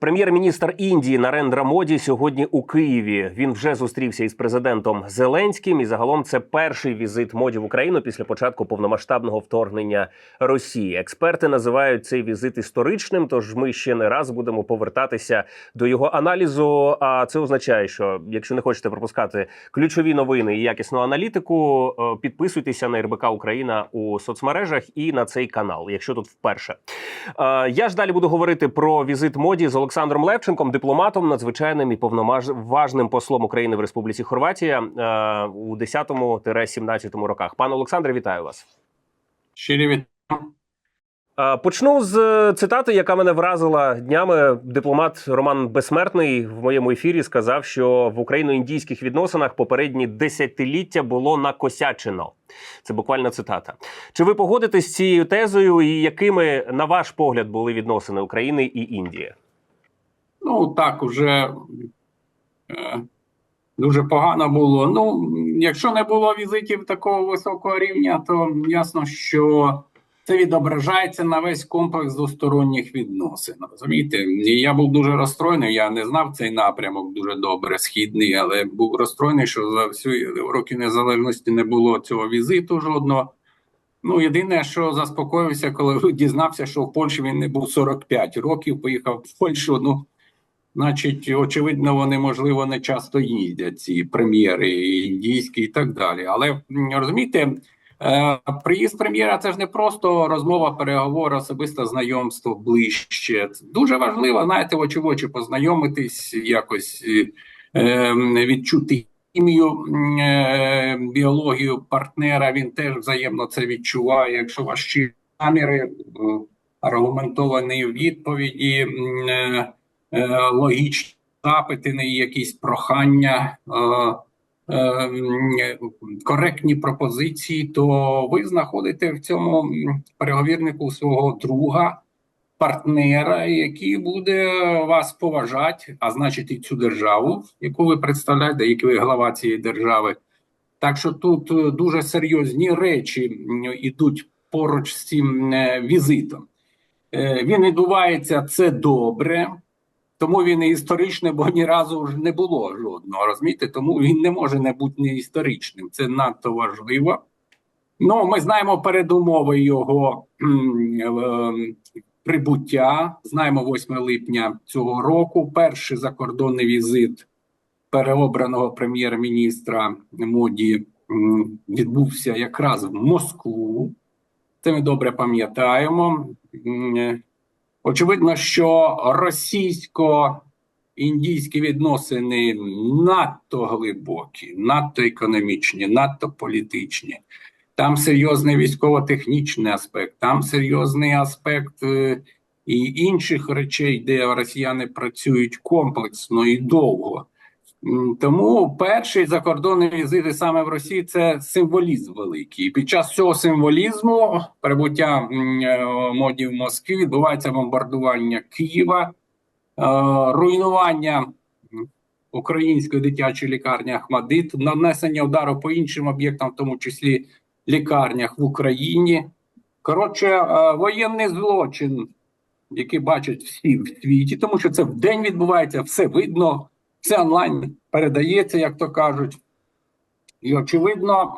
Прем'єр-міністр Індії Нарендра Моді сьогодні у Києві. Він вже зустрівся із президентом Зеленським. І загалом це перший візит моді в Україну після початку повномасштабного вторгнення Росії. Експерти називають цей візит історичним. Тож ми ще не раз будемо повертатися до його аналізу. А це означає, що якщо не хочете пропускати ключові новини і якісну аналітику, е, підписуйтеся на РБК Україна у соцмережах і на цей канал, якщо тут вперше. Е, Я ж далі буду говорити про візит моді з Олександром Левченком, дипломатом, надзвичайним і повноважним послом України в Республіці Хорватія е, у 10-17 роках. Пане Олександре, вітаю вас. Щирі від Е, Почну з е, цитати, яка мене вразила днями. Дипломат Роман Безсмертний в моєму ефірі сказав, що в україно-індійських відносинах попередні десятиліття було накосячено. Це буквально цитата. Чи ви погодитесь з цією тезою, і якими, на ваш погляд, були відносини України і Індії? Ну так уже е, дуже погано було. Ну, якщо не було візитів такого високого рівня, то ясно, що це відображається на весь комплекс двосторонніх відносин. Розумієте, я був дуже розстроєний. Я не знав цей напрямок дуже добре, східний, але був розстроєний, що за всю роки незалежності не було цього візиту жодного. Ну, єдине, що заспокоївся, коли дізнався, що в Польщі він не був 45 років, поїхав в Польщу. Ну, значить, очевидно, вони, можливо, не часто їздять, ці прем'єри індійські і так далі. Але розумієте, е, приїзд прем'єра це ж не просто розмова, переговор, особисте знайомство ближче. Дуже важливо, знаєте, очі в очі познайомитись, якось е, відчути хімію, е, біологію партнера, він теж взаємно це відчуває. Якщо ваші наміри, е, аргументовані відповіді, е, е, логічні запити, не якісь прохання, е, е, коректні пропозиції, то ви знаходите в цьому переговірнику свого друга. Партнера, який буде вас поважати, а значить і цю державу, яку ви представляєте, як ви глава цієї держави. Так що тут е, дуже серйозні речі м, ідуть поруч з цим е, візитом. Е, Він відбувається це добре, тому він і історичний, бо ні разу ж не було жодного. Розумієте? Тому він не може не бути не історичним. Це надто важливо. Ну, ми знаємо передумови його е, прибуття. Знаємо 8 липня цього року. Перший закордонний візит переобраного прем'єр-міністра Моді відбувся якраз в Москву. Це ми добре пам'ятаємо. Очевидно, що російсько-індійські відносини надто глибокі, надто економічні, надто політичні. Там серйозний військово-технічний аспект, там серйозний аспект е, і інших речей, де росіяни працюють комплексно і довго. Тому перший закордонний візит саме в Росії це символізм великий. Під час цього символізму прибуття е, моді в Москві відбувається бомбардування Києва, е, руйнування української дитячої лікарні Ахмадит, нанесення удару по іншим об'єктам, в тому числі лікарнях в Україні. Коротше, е, воєнний злочин, який бачать всі в світі, тому що це в день відбувається, все видно, все онлайн передається, як то кажуть. І очевидно,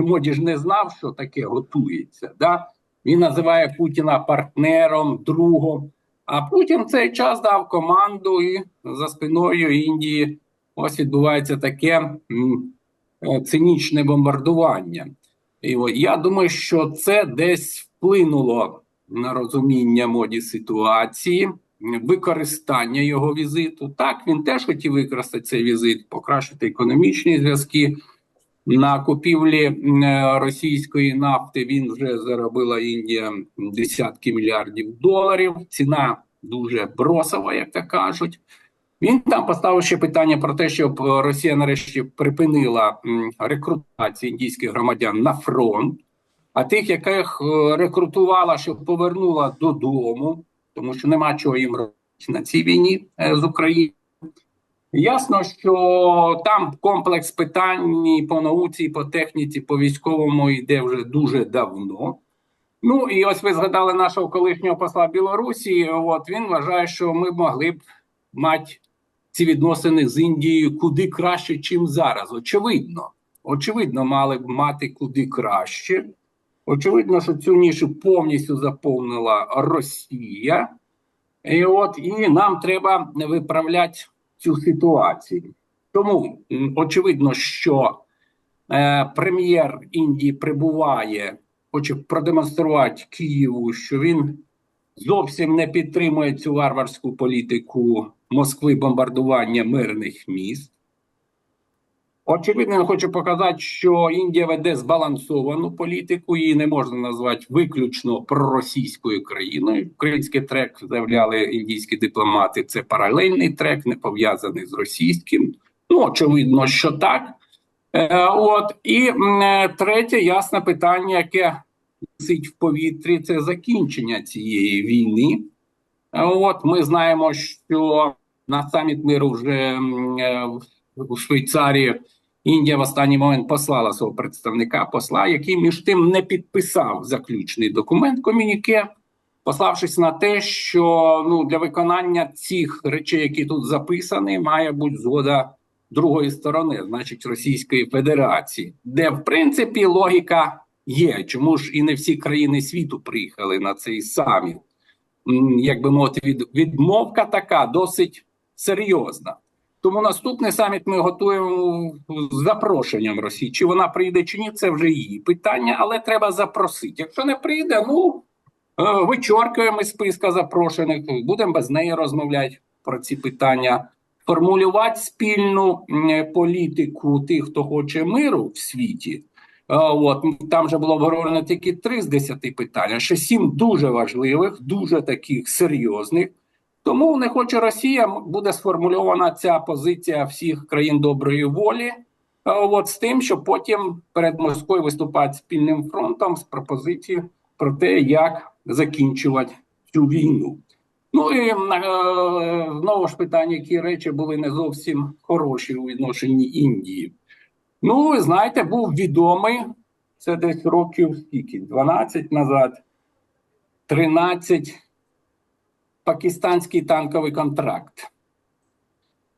Моді ж не знав, що таке готується. Да? Він називає Путіна партнером, другом. А Путін в цей час дав команду, і за спиною Індії ось відбувається таке е, цинічне бомбардування. І я думаю, що це десь вплинуло на розуміння моді ситуації, використання його візиту. Так, він теж хотів використати цей візит, покращити економічні зв'язки. На купівлі е, російської нафти він вже заробила Індія десятки мільярдів доларів. Ціна дуже бросова, як то кажуть. Він там поставив ще питання про те, щоб Росія нарешті припинила рекрутацію індійських громадян на фронт, а тих, яких е, рекрутувала, щоб повернула додому, тому що нема чого їм робити на цій війні е, з Україною. Ясно, що там комплекс питань по науці, по техніці, по військовому йде вже дуже давно. Ну і ось ви згадали нашого колишнього посла Білорусі. От він вважає, що ми могли б мати ці відносини з Індією куди краще, чим зараз. Очевидно, очевидно, мали б мати куди краще. Очевидно, що цю нішу повністю заповнила Росія. І от і нам треба виправляти цю ситуацію. Тому очевидно, що е, прем'єр Індії прибуває, хоче продемонструвати Києву, що він зовсім не підтримує цю варварську політику Москви бомбардування мирних міст. Очевидно, хоче показати, що Індія веде збалансовану політику, її не можна назвати виключно проросійською країною. Український трек заявляли індійські дипломати. Це паралельний трек, не пов'язаний з російським. Ну, очевидно, що так. Е, от і е, третє ясне питання, яке висить в повітрі, це закінчення цієї війни. От ми знаємо, що на саміт миру вже е, у Швейцарії Індія в останній момент послала свого представника, посла, який між тим не підписав заключний документ комюніке, пославшись на те, що ну для виконання цих речей, які тут записані, має бути згода другої сторони, значить Російської Федерації, де в принципі логіка є. Чому ж і не всі країни світу приїхали на цей саміт? Як би мовити, від, відмовка така досить серйозна. Тому наступний саміт ми готуємо з запрошенням Росії. Чи вона прийде, чи ні, це вже її питання, але треба запросити. Якщо не прийде, ну е, вичоркуємо із списка запрошених, будемо без неї розмовляти про ці питання, формулювати спільну політику тих, хто хоче миру в світі. Е, От там вже було обговорено тільки три з десяти питань, ще сім дуже важливих, дуже таких серйозних. Тому не хоче Росія, буде сформульована ця позиція всіх країн доброї волі. е, От з тим, що потім перед Москвою виступати спільним фронтом з пропозицією про те, як закінчувати цю війну. Ну і е, знову ж питання, які речі були не зовсім хороші у відношенні Індії. Ну, ви знаєте, був відомий це десь років скільки? 12 назад, 13 пакистанський танковий контракт.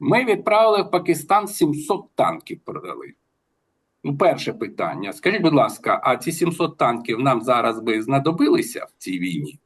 Ми відправили в Пакистан 700 танків продали. Ну, перше питання. Скажіть, будь ласка, а ці 700 танків нам зараз би знадобилися в цій війні?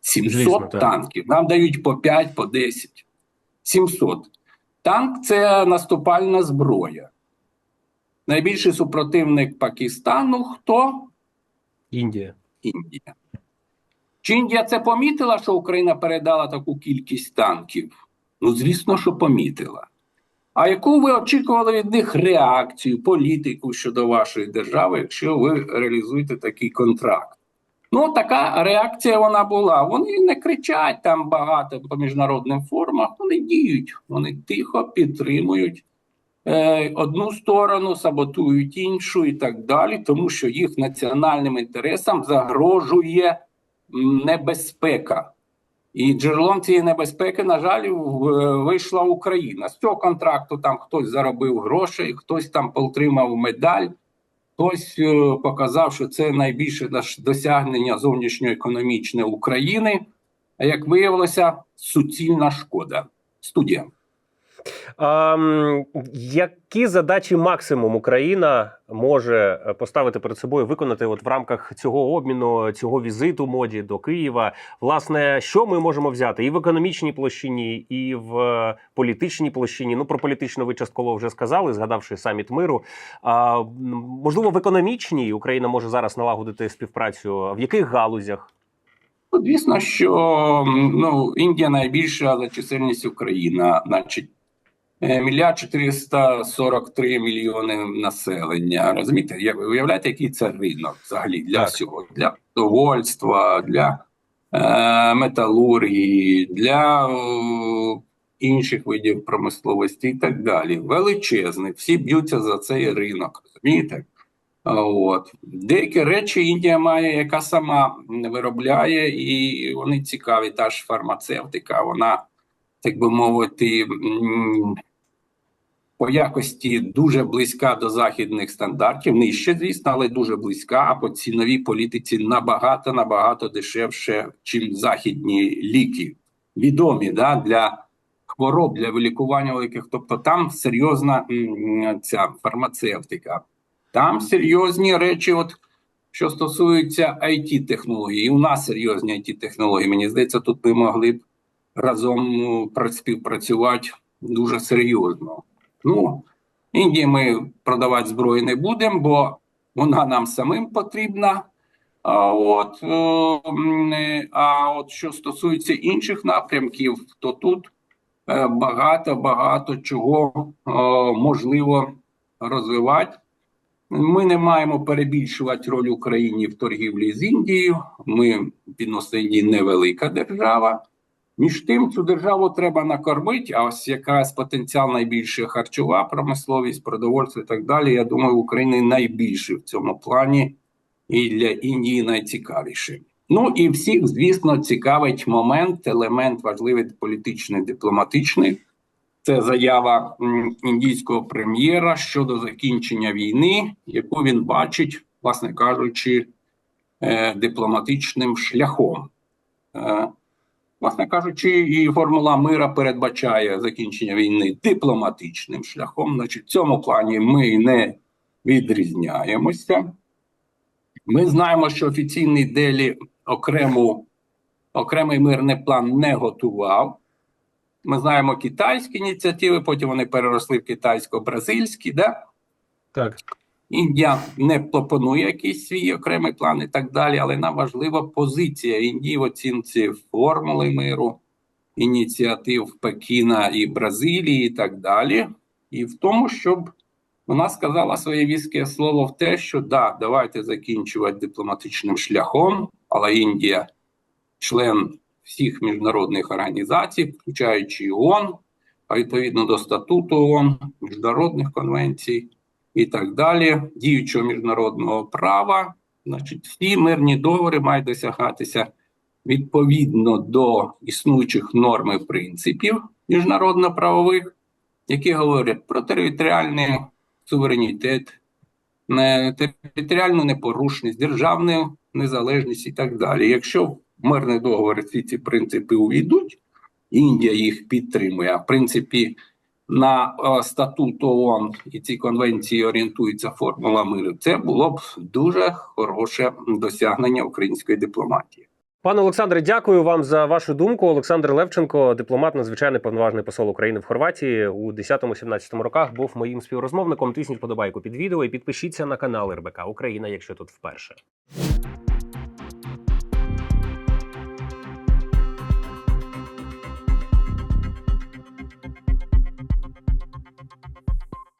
700 Звісно, так. танків. Нам дають по 5, по 10. 700. Танк це наступальна зброя. Найбільший супротивник Пакистану хто? Індія. Індія. Чи Індія це помітила, що Україна передала таку кількість танків? Ну, звісно, що помітила. А яку ви очікували від них реакцію, політику щодо вашої держави, якщо ви реалізуєте такий контракт? Ну, така реакція вона була. Вони не кричать там багато по міжнародним форумах, вони діють, вони тихо підтримують е, одну сторону, саботують іншу і так далі, тому що їх національним інтересам загрожує небезпека. І джерелом цієї небезпеки, на жаль, вийшла Україна. З цього контракту там хтось заробив грошей, хтось там отримав медаль, хтось е, показав, що це найбільше досягнення зовнішньоекономічне України. А як виявилося, суцільна шкода. Студія. А, які задачі максимум Україна може е, поставити перед собою, виконати от в рамках цього обміну, цього візиту моді до Києва? Власне, що ми можемо взяти і в економічній площині, і в е, політичній площині? Ну про політичну ви частково вже сказали, згадавши саміт миру. А можливо, в економічній Україна може зараз налагодити співпрацю. В яких галузях? Ну, Звісно, що ну, Індія найбільша за чисельністю країна, значить, мільярд 443 мільйони населення. Розумієте, як ви уявляєте, який це ринок взагалі для Так. всього, для довольства, для е, металургії, для е, інших видів промисловості і так далі. Величезний, всі б'ються за цей ринок. Розумієте? От деякі речі Індія має, яка сама виробляє, і вони цікаві. Та ж фармацевтика, вона, так би мовити, по якості дуже близька до західних стандартів. Нижче, звісно, але дуже близька. А по ціновій політиці набагато набагато дешевше, чим західні ліки, відомі да, для хвороб, для вилікування великих. Тобто там серйозна ця фармацевтика. Там серйозні речі, от що стосується it технологій у нас серйозні it технології Мені здається, тут ми могли б разом ну, пра- співпрацювати дуже серйозно. Ну, Індії ми продавати зброю не будемо, бо вона нам самим потрібна. А от, е, е, а от що стосується інших напрямків, то тут е, багато багато чого можливо розвивати. Ми не маємо перебільшувати роль України в торгівлі з Індією. Ми відносно Індії невелика держава. Між тим, цю державу треба накормити, а ось якраз потенціал найбільше харчова промисловість, продовольство і так далі. Я думаю, в Україні найбільше в цьому плані і для Індії найцікавіше. Ну і всіх, звісно, цікавить момент, елемент важливий політичний, дипломатичний. Це заява індійського прем'єра щодо закінчення війни, яку він бачить, власне кажучи, е, дипломатичним шляхом. Власне кажучи, і формула мира передбачає закінчення війни дипломатичним шляхом. Значить, в цьому плані ми не відрізняємося. Ми знаємо, що офіційний Делі окрему, окремий мирний план не готував. Ми знаємо китайські ініціативи, потім вони переросли в китайсько-бразильські. Да? Так. Індія не пропонує якийсь свій окремий план і так далі, але нам важлива позиція Індії в оцінці формули миру, ініціатив Пекіна і Бразилії, і так далі. І в тому, щоб вона сказала своє війське слово в те, що да, давайте закінчувати дипломатичним шляхом, але Індія член всіх міжнародних організацій, включаючи ООН, а відповідно до статуту ООН, міжнародних конвенцій і так далі, діючого міжнародного права, значить, всі мирні договори мають досягатися відповідно до існуючих норм і принципів міжнародно-правових, які говорять про територіальний суверенітет, територіальну непорушність, державну незалежність і так далі. Якщо в мирний договор всі ці принципи увійдуть, Індія їх підтримує. А в принципі, на е, статут ООН і ці конвенції орієнтується формула миру. Це було б дуже хороше досягнення української дипломатії. Пане Олександре, дякую вам за вашу думку. Олександр Левченко, дипломат, надзвичайний повноважний посол України в Хорватії у 10-17 роках, був моїм співрозмовником. Тисніть подобайку під відео і підпишіться на канал РБК Україна, якщо тут вперше.